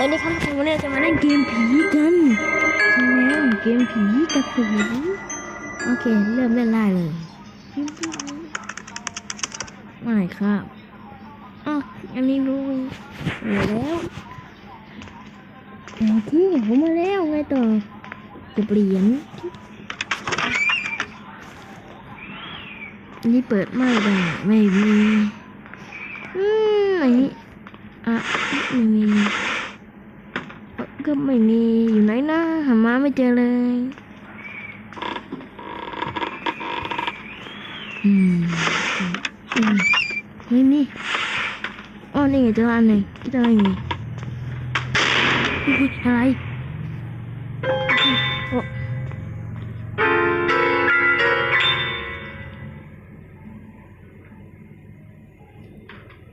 ตอนนี้ครับวันนี้เราจะมาเล่นเกมผีกันใช่แล้วเกมผีกระสือโอเค เริ่มเล่นได้เลยไม่ครับอ้าวอันนี้รู้อยู่แล้วโอเคผมมาแล้วไงต่อจะเปลี่ยนนนี้เปิดไม่ได้ไม่มีอืมอันนี้อะไม่มี ก็ไม่มีอยู่ไหนนะหาม้าไม่เจอเลยอืมอืมไม่มีอ๋อนี่ไงเจออันหนึ่งที่จะไม่มีอุ๊ยอะไรโอ้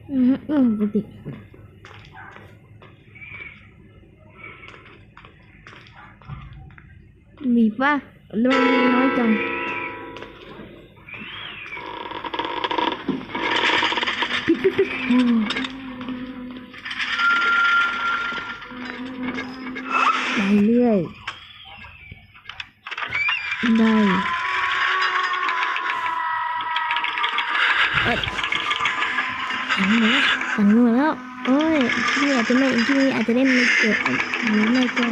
อืมอืมปกติ mì va luôn nói chồng. Đây lươi đây ơi cắn nữa cắn nữa ôi chưa là tụi mày chưa là tụi em kiểu nếu mày coi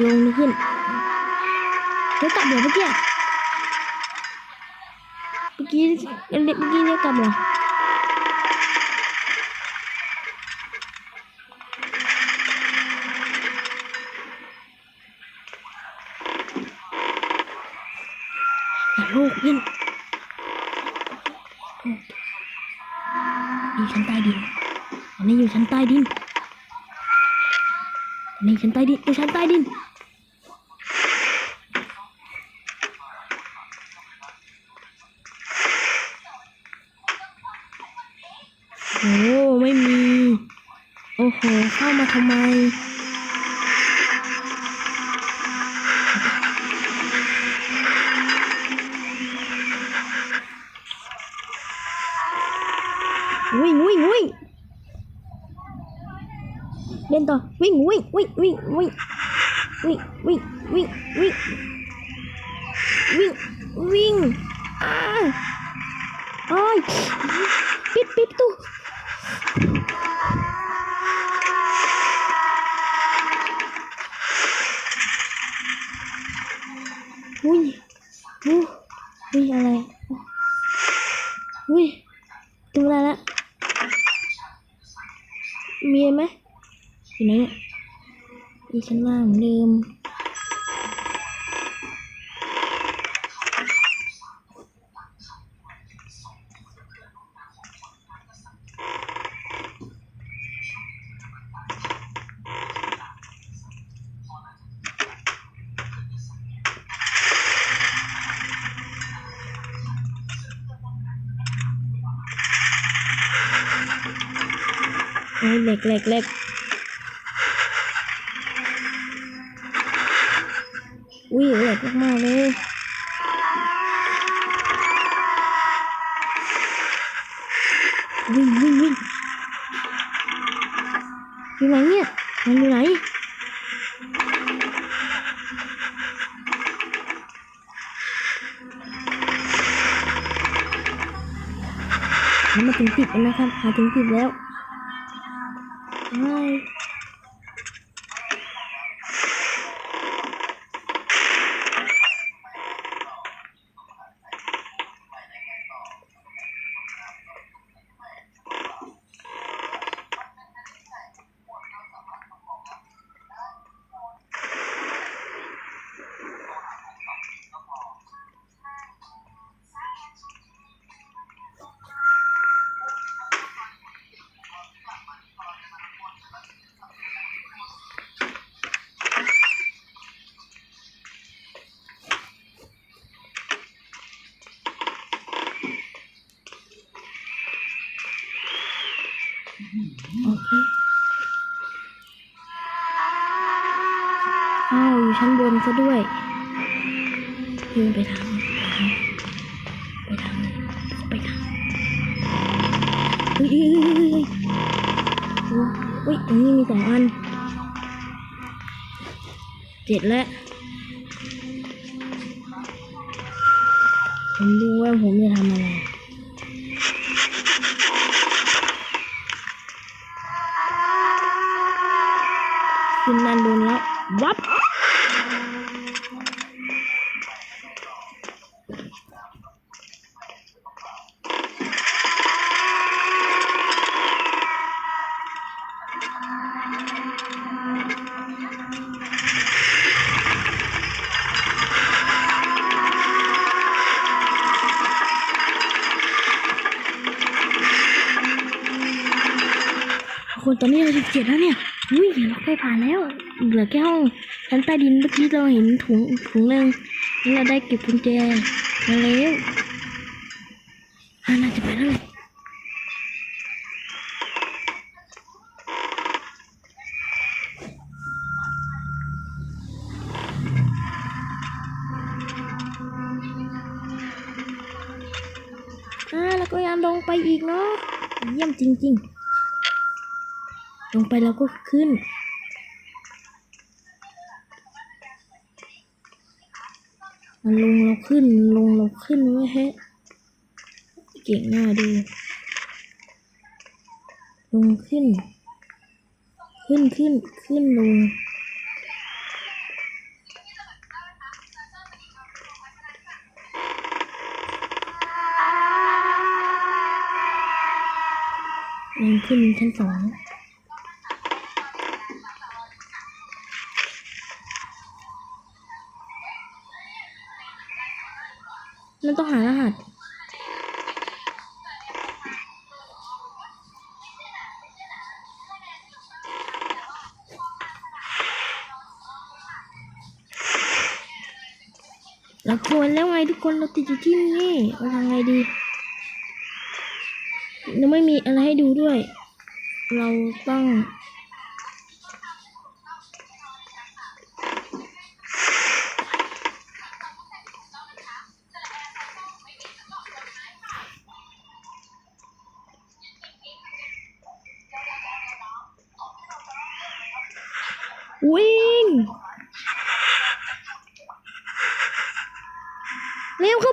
ลงขึ้นเดี๋วกลับเหรอเมื่อกี้เมื่อกี้เมื่อกี้เนี่ยกลับเหรอลูกเพื่นอยู่ชั้นใต้ดิน อันนี้อยู่ชั้นใต้ดิน นนี้ชั้นใต้ดินอยู่ชั้นใต้ดินโอ้ไม่มี โอ้โห เข้ามาทำไม วิ่งวิ่งวิ่ง เล่นต่อวิ่งวิ่งวิ่งวิ่งวิ่งวิ่งวิ่งวิ่งวิ่งวิ่งวิ่งอ้าวอ้าย ฉันว่ากลืม เล็กเล็กเล็ก มากๆเลยวิ่งวิ่งวิ่งอยู่ไหนเนี่ยมันอยู่ไหนมันมาถึงสิบแล้วนะครับมาถึงสิบแล้วไม่ โอเคอ้าวอยู่ชั้นบน ซะด้วยยืนไปทางไปทางไปทางเฮ้ยเฮ้ยเฮ้ยเฮ้ยอุ้ยอันนี้มีสองอันเจ็ดแล้วผมดูว่าผมจะทำอะไรขึ้นด้านบนแล้ววับ ตอนนี้เราสิบเจ็ดแล้วเนี่ยอุ้ยเราใกล้ผ่านแล้ว เหลือแค่ห้องชั้นใต้ดินเมื่อกี้เราเห็นถุงถุงหนึ่งนี่เราได้เก็บกุญแจมาแล้วอาน่าจะไปแล้วอ่าแล้วก็ยังลงไปอีกเนาะเยี่ยมจริง ๆ ลงไปแล้วก็ขึ้น มันลงเราขึ้นลงเราขึ้นไว้เฮ้เก่งหน้าดู ลงขึ้น ขึ้นขึ้นขึ้นลงลงขึ้นชั้นสอง มันต้องหารหัสเราควรแล้วไงทุกคนเราติดอยู่ที่นี่เราทำไงดียังไม่มีอะไรให้ดูด้วย เราต้อง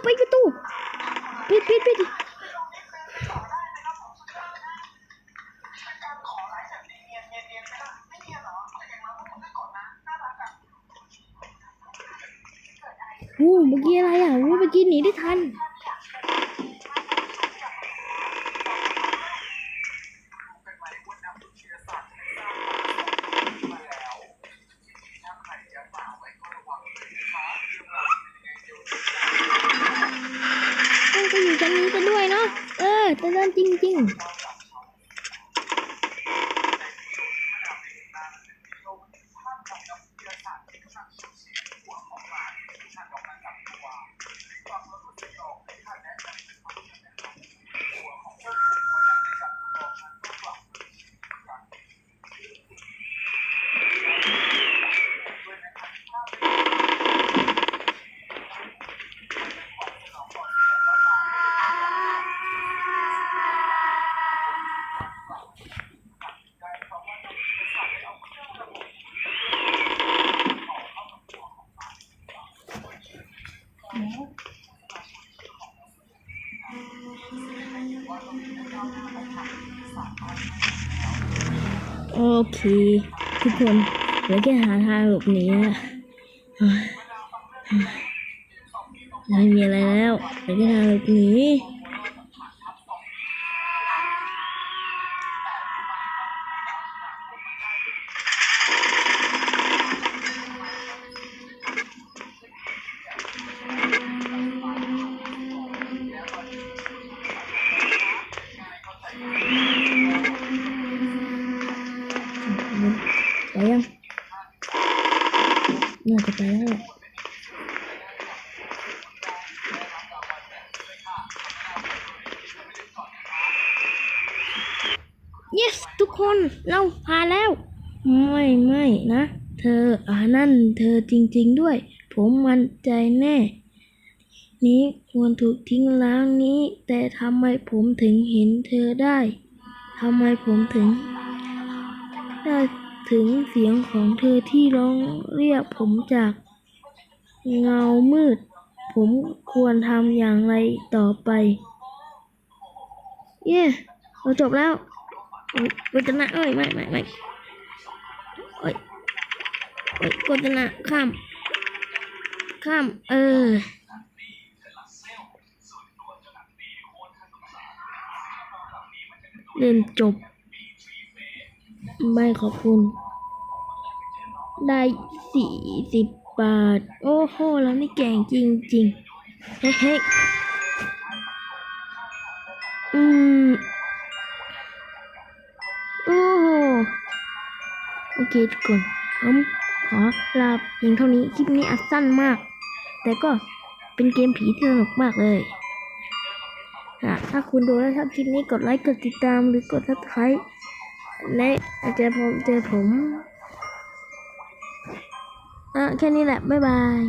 ไปประตูปิดปิดปิดโอ้เมื่อกี้อะไรอะโอ้เมื่อกี้หนีได้ทัน ต้องไปอยู่ชั้นนี้กันด้วยเนาะ เออแต่ เดินจริงๆโอเคทุกคนเหลือแค่หาทางหลบหนีแล้วเฮ้ยไม่มีอะไรแล้วเหลือแค่ทางหลบหนี yes ทุกคนเราผ่านแล้ว ไม่ไม่นะ เธออ่านั่นเธอจริง ๆด้วย ผมมั่นใจแน่ นี้ควรถูกทิ้งล้างนี้ แต่ทำไมผมถึงเห็นเธอได้ทำไมผมถึงได้ถึงเสียงของเธอที่ร้องเรียกผมจากเงามืด ผมควรทำอย่างไรต่อไป เย้ เราจบแล้ว โอ้ยกดนะเอ้ยไม่ไม่ไม่โอ้ยโอ้ยกดนะข้าม ข้าม เออเล่นจบ ไม่ขอบคุณ ได้สี่สิบบาท โอ้โห แล้วนี่เก่งจริงๆเฮ้ยเฮ้ย โอเคทุกคนผมขอลาเพียงเท่านี้คลิปนี้อัดสั้นมาก แต่ก็เป็นเกมผีที่สนุกมากเลยถ้าคุณดูแล้วชอบคลิปนี้กดไลค์กดติดตามหรือกดซับสไครต์และอาจจะผมเจอผมอะแค่นี้แหละ บ๊ายบาย